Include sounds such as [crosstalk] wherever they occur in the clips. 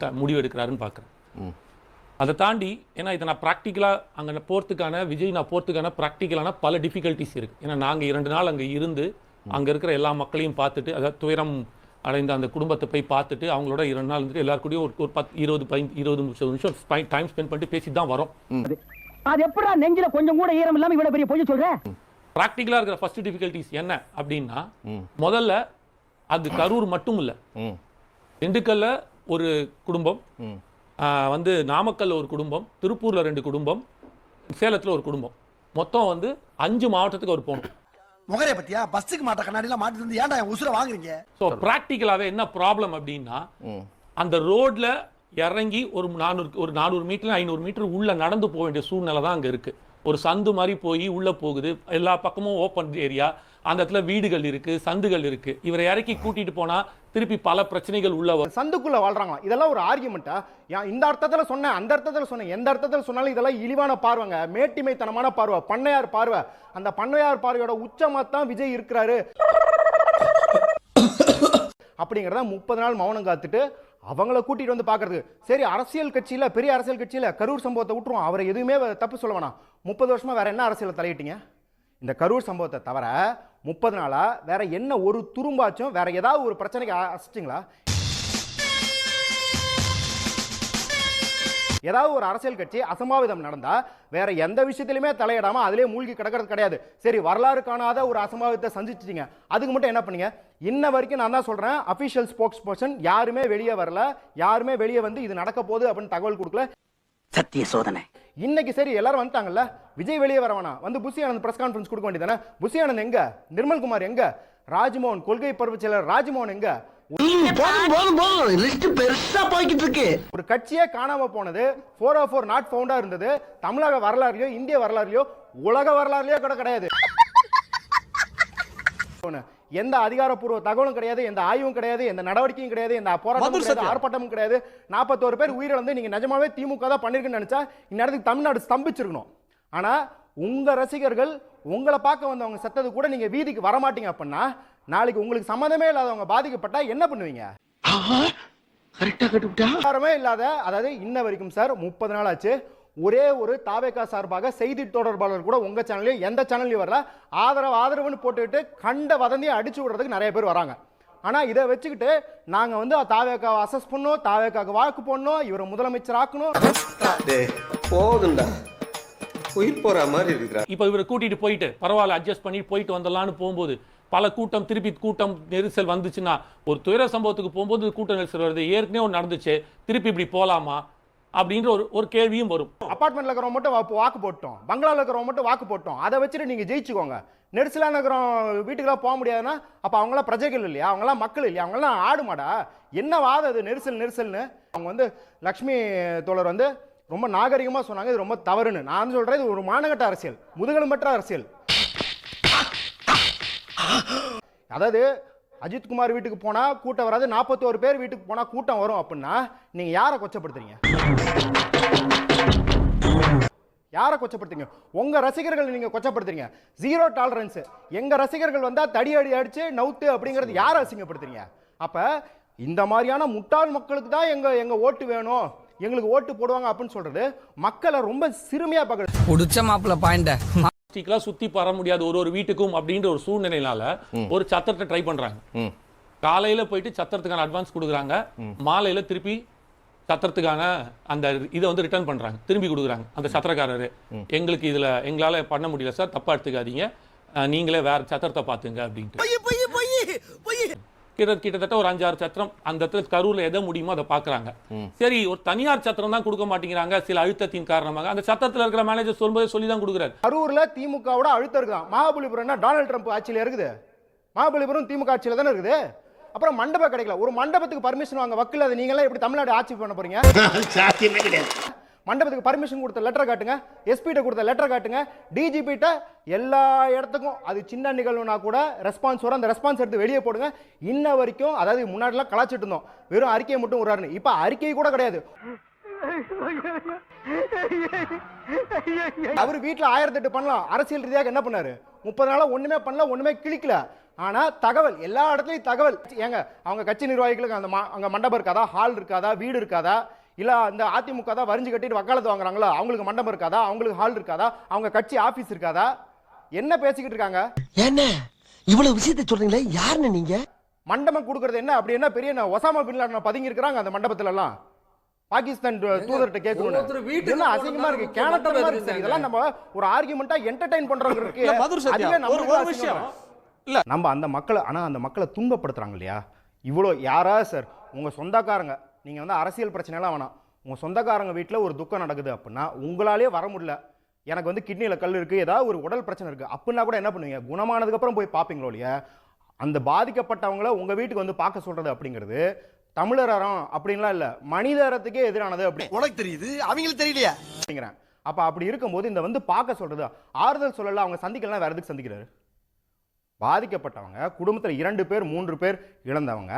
த- முடிவெடுக்கிறாருன்னு பார்க்குறேன். அதை தாண்டி ஏன்னா இதை நான் ப்ராக்டிக்கலாக அங்கே போகிறதுக்கான விஜய் நான் போகிறதுக்கான ப்ராக்டிக்கலான பல டிஃபிகல்ட்டிஸ் இருக்குது ஏன்னா நாங்கள் இரண்டு நாள் அங்கே இருந்து அங்கே இருக்கிற எல்லா மக்களையும் பார்த்துட்டு அதாவது துயரம் அடைந்த அந்த குடும்பத்தை போய் பார்த்துட்டு அவங்களோட இரண்டு நாள் இருந்துட்டு எல்லாரு கூடயும் ஒரு ஒரு பத்து இருபது பதினஞ்சு இருபது நிமிஷம் நிமிஷம் டைம் ஸ்பெண்ட் பண்ணிட்டு பேசி தான் வரோம். அது எப்படா நெஞ்சில கொஞ்சம் கூட ஈரம் இல்லாம இவ்வளவு பெரிய பொய்ய சொல்ற? ப்ராக்டிக்கலாக இருக்கிற ஃபர்ஸ்ட் டிஃபிகல்ட்டிஸ் என்ன அப்படின்னா முதல்ல அது கரூர் மட்டும் இல்லை. திண்டுக்கல்ல ஒரு குடும்பம் வந்து நாமக்கல்ல ஒரு குடும்பம் திருப்பூர்ல ரெண்டு குடும்பம் சேலத்துல ஒரு குடும்பம். மொத்தம் வந்து அஞ்சு மாவட்டத்துக்கு அவர் போகணும். முகரே பத்தியா? பஸ்ஸுக்கு மாட்ட கண்ணாடிலாம் மாட்டி வந்து ஏன்டா உசுரை வாங்குறீங்க? ஸோ ப்ராக்டிக்கலாகவே என்ன ப்ராப்ளம் அப்படின்னா அந்த ரோட்ல இறங்கி ஒரு நானூறு ஒரு நானூறு மீட்டர் ஐநூறு மீட்டர் உள்ள நடந்து போக வேண்டிய சூழ்நிலை தான் அங்க இருக்கு. ஒரு சந்து மாதிரி போய் உள்ளே போகுது. எல்லா பக்கமும் ஓப்பன் ஏரியா அந்த இடத்துல வீடுகள் இருக்கு சந்துகள் இருக்கு. இவரை இறக்கி கூட்டிட்டு போனா திருப்பி பல பிரச்சனைகள் உள்ள வரும் சந்துக்குள்ள வாழ்றாங்களாம். இதெல்லாம் ஒரு ஆர்குமெண்ட்டா இந்த அர்த்தத்துல சொன்னேன் அந்த அர்த்தத்துல சொன்னேன் எந்த அர்த்தத்துல சொன்னாலும் இதெல்லாம் இழிவான பார்வைங்க. மேட்டிமைத்தனமான பார்வை. பண்ணையார் பார்வை. அந்த பண்ணையார் பார்வையோட உச்சமா தான் விஜய் இருக்கிறாரு. [coughs] அப்படிங்கிறத முப்பது நாள் மௌனம் காத்துட்டு அவங்கள கூட்டிட்டு வந்து பார்க்கறது. சரி அரசியல் கட்சியில பெரிய அரசியல் கட்சியில கரூர் சம்பவத்தை விட்டுருவோம். அவரை எதுவுமே தப்பு சொல்ல வேணாம். முப்பது வருஷமா வேற என்ன அரசியல் தலையிட்டீங்க? இந்த கரூர் சம்பவத்தை தவிர முப்பது நாளா வேற என்ன ஒரு துரும்பாச்சும் வேற ஏதாவது ஒரு பிரச்சனைக்கு அசைச்சிங்களா? ஏதாவது ஒரு அரசியல் கட்சி அசம்பாவிதம் நடந்தா வேற எந்த விஷயத்திலுமே தலையிடாம அதிலே மூழ்கி கிடக்கிறது கிடையாது. சரி வரலாறு காணாத ஒரு அசம்பாவிதத்தை சந்திச்சிட்டீங்க. அதுக்கு மட்டும் என்ன பண்ணீங்க? இன்ன வரைக்கும் நான் தான் சொல்றேன் அபிஷியல் ஸ்போக்ஸ் பர்சன் யாருமே வெளியே வரல யாருமே வெளியே வந்து இது நடக்க போகுது அப்படின்னு தகவல் கொடுக்கல. சத்திய சோதனை. இன்னைக்கு சரி எல்லாரும் வந்துட்டாங்கல்ல? விஜய் வெளியே வர வேணாம். வந்து புசி ஆனந்த் பிரஸ் கான்ஃபரன்ஸ் கொடுக்க வேண்டியதானே புசி ஆனந்த் எங்க? நிர்மல்குமார் எங்க? ராஜ்மோகன் கொள்கை பருவச் செயலர் ராஜ்மோகன் எங்க? போதும் போதும் போதும். லிஸ்ட் பெருசா போய்கிட்டு இருக்கு. ஒரு கட்சியே காணாம போனது ஃபோர் ஆஃப் ஃபோர் நாட் ஃபவுண்டா இருந்தது. தமிழக வரலாறுலயோ இந்திய வரலாறுலயோ உலக வரலாறுலயோ கூட கிடையாது. எந்த அதிகாரப்பூர்வ தகவலும் கிடையாது எந்த ஆய்வும் கிடையாது எந்த நடவடிக்கையும் கிடையாது எந்த போராட்டமும் கிடையாது ஆர்ப்பாட்டமும் கிடையாது. நாற்பத்தோரு பேர் உயிரிழந்து நீங்க நிஜமாவே திமுக தான் பண்ணிருக்குன்னு நினைச்சா இந்நேரத்துக்கு தமிழ்நாடு ஸ்தம்பிச்சிருக்கணும். ஆனா உங்க ரசிகர்கள் உங்களை பார்க்க வந்தவங்க செத்தது கூட நீங்க வீதிக்கு வரமாட்டீங்க அப்படின்னா நாளைக்கு உங்களுக்கு சம்மந்தமே இல்லாதவங்க பாதிக்கப்பட்டா என்ன பண்ணுவீங்க? ஆதாரமே இல்லாத அதாவது இன்ன வரைக்கும் சார் முப்பது நாள் ஆச்சு. ஒரே ஒரு தாவேக்கா சார்பாக செய்தி தொடர்பாளர் கூட உங்க சேனல்லையும் எந்த சேனல்லையும் வரல. ஆதரவு ஆதரவுன்னு போட்டுக்கிட்டு கண்ட வதந்தியை அடிச்சு விடுறதுக்கு நிறைய பேர் வராங்க. ஆனா இதை வச்சுக்கிட்டு நாங்க வந்து தாவேக்காவை அசஸ் பண்ணோம் தாவேக்காக்கு வாக்கு போடணும் இவரை முதலமைச்சர் ஆக்கணும். போதுண்டா உயிர் போற மாதிரி இருக்குடா இப்போ இவரை கூட்டிட்டு போயிட்டு பரவாயில்ல அட்ஜஸ்ட் பண்ணி போயிட்டு வந்துடலாம்னு போகும்போது பல கூட்டம் திருப்பி கூட்டம் நெரிசல் வந்துச்சுன்னா ஒரு துயர சம்பவத்துக்கு போகும்போது கூட்ட நெரிசல் வருது. ஏற்கனவே ஒன்று நடந்துச்சு திருப்பி இப்படி போலாமா? அப்படின்ற ஒரு ஒரு கேள்வியும் வரும். அபார்ட்மெண்ட்ல இருக்கிறவங்க மட்டும் வாக்கு போட்டோம். பங்களால இருக்கிறவங்க மட்டும் வாக்கு போட்டோம். அதை வச்சுட்டு நீங்க ஜெயிச்சுக்கோங்க. நெரிசலான இருக்கிறவங்க வீட்டுக்கெல்லாம் போக முடியாதுன்னா அப்ப அவங்களாம் பிரஜைகள் இல்லையா? அவங்களாம் மக்கள் இல்லையா? அவங்களாம் ஆடு மாடா என்ன வாதம் அது? நெரிசல் நெரிசல்னு. அவங்க வந்து லக்ஷ்மி தோழர் வந்து ரொம்ப நாகரிகமாக சொன்னாங்க இது ரொம்ப தவறுன்னு. நான் சொல்கிறேன் இது ஒரு மானகட்ட அரசியல் முதுகெலும்பற்ற அரசியல். அதாவது அஜித்குமார் வீட்டுக்கு போனால் கூட்டம் வராது நாற்பத்தோரு பேர் வீட்டுக்கு போனால் கூட்டம் வரும் அப்படின்னா நீங்கள் யாரை கொச்சப்படுத்துறீங்க? யாரை கொச்சப்படுத்துறீங்க? உங்கள் ரசிகர்கள் நீங்கள் கொச்சப்படுத்துறீங்க. ஜீரோ டாலரன்ஸு எங்கள் ரசிகர்கள் வந்தால் தடி அடி அடித்து நவுத்து அப்படிங்கிறது யாரை அசிங்கப்படுத்துறீங்க? அப்போ இந்த மாதிரியான முட்டாள் மக்களுக்கு தான் எங்கள் எங்கள் ஓட்டு வேணும். எங்களுக்கு ஓட்டு போடுவாங்க அப்படின்னு சொல்றது மக்களை ரொம்ப சிறுமையா பார்க்கறது புடிச்ச மாப்பிள்ள பாயிண்ட பிளாஸ்டிக்லாம் [laughs] சுத்தி வர முடியாது ஒரு ஒரு வீட்டுக்கும் அப்படின்ற ஒரு சூழ்நிலையினால ஒரு சத்திரத்தை ட்ரை பண்றாங்க. காலையில போயிட்டு சத்திரத்துக்கான அட்வான்ஸ் கொடுக்குறாங்க. மாலையில திருப்பி சத்திரத்துக்கான அந்த இதை வந்து ரிட்டர்ன் பண்றாங்க. திரும்பி கொடுக்குறாங்க. அந்த சத்திரக்காரரு. எங்களுக்கு இதுல எங்களால பண்ண முடியல சார் தப்பா எடுத்துக்காதீங்க. நீங்களே வேற சத்திரத்தை பாத்துங்க அப்படின்ட்டு. கிட்டத்தட்ட ஒரு அஞ்சாறு சத்திரம் அந்த இடத்துல கரூர்ல எதை முடியுமோ அதை பாக்குறாங்க சரி ஒரு தனியார் சத்திரம் தான் கொடுக்க மாட்டேங்கிறாங்க சில அழுத்தத்தின் காரணமாக. அந்த சத்திரத்துல இருக்கிற மேனேஜர் சொல்லும்போது சொல்லி தான் கொடுக்குறாரு. கரூர்ல திமுகவோட அழுத்தம் இருக்குதான். மகாபலிபுரம்னா டொனால்ட் ட்ரம்ப் ஆட்சியில இருக்குது? மகாபலிபுரம் திமுக ஆட்சியில தானே இருக்குது? அப்புறம் மண்டபம் கிடைக்கல. ஒரு மண்டபத்துக்கு பர்மிஷன் வாங்க. வக்கீல் அதை நீங்களே எப்படி தமிழ்நாடு ஆட்சி பண்ண போறீங்க? மண்டபத்துக்கு பர்மிஷன் கொடுத்த லெட்டர் காட்டுங்க எஸ்பிட்ட கொடுத்த லெட்டர் காட்டுங்க. டிஜிபிட்ட எல்லா இடத்துக்கும் அது சின்ன நிகழ்வுனா கூட ரெஸ்பான்ஸ் வரும். அந்த ரெஸ்பான்ஸ் எடுத்து வெளியே போடுங்க. இன்ன வரைக்கும் அதாவது முன்னாடிலாம் கலாச்சிட்டு இருந்தோம். வெறும் அறிக்கையை மட்டும் விடுறாருன்னு. இப்போ அறிக்கை கூட கிடையாது. அவர் வீட்டில் ஆயிரத்தி எட்டு பண்ணலாம். அரசியல் ரீதியாக என்ன பண்ணாரு? முப்பது நாளா ஒண்ணுமே பண்ணல ஒண்ணுமே கிளிக்கல ஆனா தகவல் எல்லா இடத்துலயும் தகவல். ஏங்க அவங்க கட்சி நிர்வாகிகளுக்கு அந்த அங்கே அங்க மண்டபம் இருக்காதா? ஹால் இருக்காதா? வீடு இருக்காதா? இல்ல அந்த அதிமுக தான் வரிஞ்சு கட்டிட்டு வக்காலத்து வாங்குறாங்களோ? அவங்களுக்கு மண்டபம் இருக்காதா? அவங்களுக்கு ஹால் இருக்காதா? அவங்க கட்சி ஆபீஸ் இருக்காதா? என்ன பேசிக்கிட்டு இருக்காங்க? என்ன இவ்வளவு விஷயத்தை சொல்றீங்களே யாருன்னு நீங்க? மண்டபம் கொடுக்கறது என்ன அப்படி என்ன பெரிய என்ன ஒசாமா பின் லாடன் பதுங்கி இருக்கிறாங்க அந்த மண்டபத்துல எல்லாம் பாகிஸ்தான் தூதர்கிட்ட கேட்கணும் இதெல்லாம் அசிங்கமா இருக்கு? மண்டபம் இருக்கு இதெல்லாம் நம்ம ஒரு ஆர்குமெண்டா என்டர்டைன் பண்றவங்க இருக்கு. இல்ல மதுர் சத்யா அதுவே ஒரு விஷயம். இருக்கு. நம்ம அந்த மக்களை ஆனா அந்த மக்களை துன்பப்படுத்துறாங்க இல்லையா? இவ்வளோ யாரா சார் உங்க சொந்தக்காரங்க நீங்க வந்து அரசியல் பிரச்சனை எல்லாம் வேணாம். உங்க சொந்தக்காரங்க வீட்டில் ஒரு துக்கம் நடக்குது அப்படின்னா உங்களாலே வர முடியல. எனக்கு வந்து கிட்னியில கல் இருக்கு ஏதாவது ஒரு உடல் பிரச்சனை இருக்கு. அப்படின்னா கூட என்ன பண்ணுவீங்க? குணமானதுக்கு அப்புறம் போய் பார்ப்பீங்களோ இல்லையா? அந்த பாதிக்கப்பட்டவங்கள உங்க வீட்டுக்கு வந்து பார்க்க சொல்றது அப்படிங்கிறது தமிழர் அறம் அப்படின்லாம் இல்ல. மனித அறத்துக்கே எதிரானது அப்படி. உனக்கு தெரியுது அவங்களுக்கு தெரியலையா? அப்படிங்கிறேன். அப்ப அப்படி இருக்கும்போது இந்த வந்து பார்க்க சொல்றது ஆறுதல் சொல்லல அவங்க சந்திக்கலாம் வேற எதுக்கு சந்திக்கிறாரு? பாதிக்கப்பட்டவங்க குடும்பத்தில் இரண்டு பேர் மூன்று பேர் இழந்தவங்க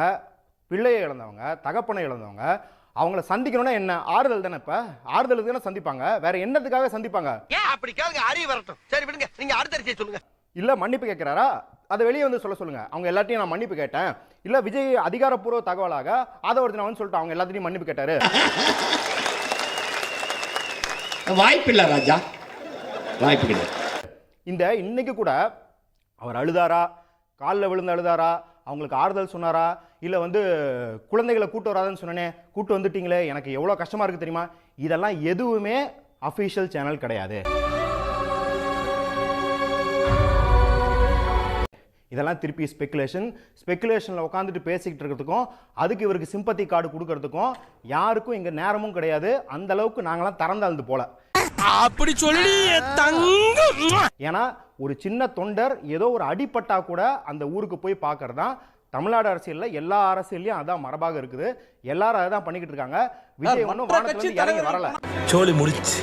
பிள்ளையை இழந்தவங்க தகப்பனை இழந்தவங்க அவங்கள சந்திக்கணும்னா என்ன? ஆறுதல் தானே இப்ப? ஆறுதலுக்கு தானே சந்திப்பாங்க. வேற என்னத்துக்காக சந்திப்பாங்க? ஏன் அப்படி கேளுங்க அறிவு வரட்டும். சரி விடுங்க. நீங்க அடுத்த சொல்லுங்க. இல்ல மன்னிப்பு கேட்கிறாரா அதை வெளியே வந்து சொல்ல சொல்லுங்க. அவங்க எல்லாத்தையும் நான் மன்னிப்பு கேட்டேன். இல்ல விஜய் அதிகாரப்பூர்வ தகவலாக ஆதவர்ஜன் வந்து சொல்லிட்டு அவங்க எல்லாத்தையும் மன்னிப்பு கேட்டாரு. வாய்ப்பில்லை ராஜா. வாய்ப்பு இந்த இன்னைக்கு கூட அவர் அழுதாரா? காலில் விழுந்து அழுதாரா? அவங்களுக்கு ஆறுதல் சொன்னாரா? இல்லை வந்து குழந்தைகளை கூட்டு வராதுன்னு சொன்னனே கூட்டு வந்துட்டீங்களே எனக்கு எவ்வளோ கஷ்டமாக இருக்குது தெரியுமா? இதெல்லாம் எதுவுமே அஃபிஷியல் சேனல் கிடையாது. இதெல்லாம் திருப்பி ஸ்பெகுலேஷன் ஸ்பெகுலேஷனில் உட்காந்துட்டு பேசிக்கிட்டு இருக்கிறதுக்கும் அதுக்கு இவருக்கு சிம்பத்தி கார்டு கொடுக்கறதுக்கும் யாருக்கும் இங்கே நேரமும் கிடையாது. அந்த அளவுக்கு நாங்களாம் திறந்தாழ்ந்து போல. அப்படி சொல்லி தங்கம். ஏன்னா ஒரு சின்ன தொண்டர் ஏதோ ஒரு அடிப்பட்டா கூட அந்த ஊருக்கு போய் பார்க்கறது தான் தமிழ்நாடு அரசியல்ல எல்லா அரசியல்லையும் அதான் மரபாக இருக்குது. எல்லாரும் அதான் பண்ணிக்கிட்டு இருக்காங்க. விஜய் ஒன்றும் வானத்துல இறங்கி வரல. சோழி முடிச்சு.